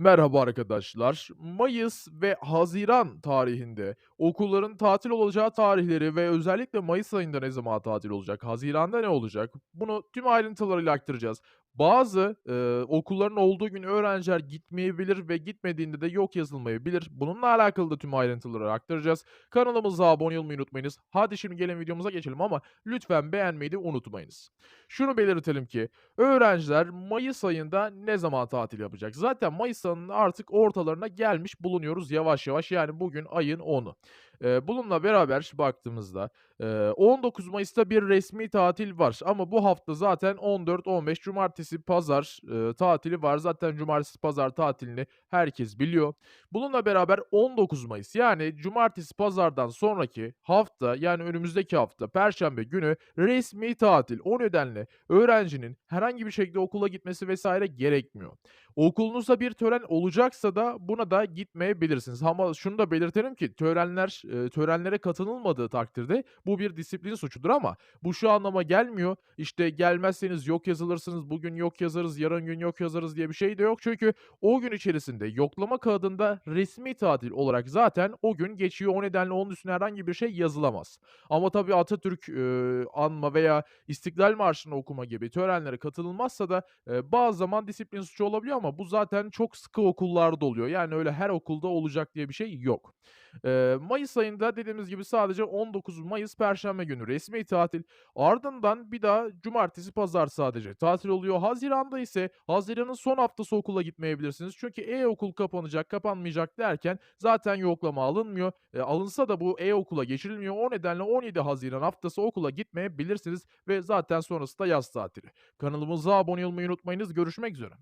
Merhaba arkadaşlar. Mayıs ve Haziran tarihinde okulların tatil olacağı tarihleri ve özellikle Mayıs ayında ne zaman tatil olacak, Haziran'da ne olacak? Bunu tüm ayrıntılarıyla aktaracağız. Bazı, eee, okulların olduğu gün öğrenciler gitmeyebilir ve gitmediğinde de yok yazılmayabilir. Bununla alakalı da tüm ayrıntıları aktaracağız. Kanalımıza abone olmayı unutmayınız. Hadi şimdi gelin videomuza geçelim ama lütfen beğenmeyi de unutmayınız. Şunu belirtelim ki öğrenciler Mayıs ayında ne zaman tatil yapacak? Zaten Mayıs ayının artık ortalarına gelmiş bulunuyoruz yavaş yavaş. Yani bugün ayın 10'u. Eee, bununla beraber baktığımızda, eee, 19 Mayıs'ta bir resmi tatil var ama bu hafta zaten 14-15 cumartesi, pazar, eee, tatili var. Zaten cumartesi, pazar tatilini herkes biliyor. Bununla beraber 19 Mayıs yani cumartesi, pazardan sonraki hafta yani önümüzdeki hafta perşembe günü resmi tatil. O nedenle öğrencinin herhangi bir şekilde okula gitmesi vesaire gerekmiyor. Okulunuzda bir tören olacaksa da buna da gitmeyebilirsiniz. Ama şunu da belirtelim ki törenler, törenlere katılınmadığı takdirde bu bir disiplin suçudur ama bu şu anlama gelmiyor, işte, gelmezseniz yok yazılırsınız, bugün yok yazarız, yarın gün yok yazarız diye bir şey de yok. Çünkü o gün içerisinde yoklama kağıdında resmi tatil olarak zaten o gün geçiyor. O nedenle onun üstüne herhangi bir şey yazılamaz. Ama tabii Atatürk, eee, anma veya İstiklal Marşı'nı okuma gibi törenlere katılılmazsa da, eee, bazı zaman disiplin suçu olabiliyor ama bu zaten çok sıkı okullarda oluyor. Yani öyle her okulda olacak diye bir şey yok. Eee, mayıs ayında dediğimiz gibi sadece 19 Mayıs perşembe günü resmi tatil. Ardından bir daha cumartesi, pazar sadece tatil oluyor. Haziranda ise haziranın son haftası okula gitmeyebilirsiniz. Çünkü e-okul kapanacak, kapanmayacak derken zaten yoklama alınmıyor. Eee, alınsa da bu e-okula geçirilmiyor. O nedenle 17 Haziran haftası okula gitmeyebilirsiniz ve zaten sonrası da yaz tatili. Kanalımıza abone olmayı unutmayınız. Görüşmek üzere.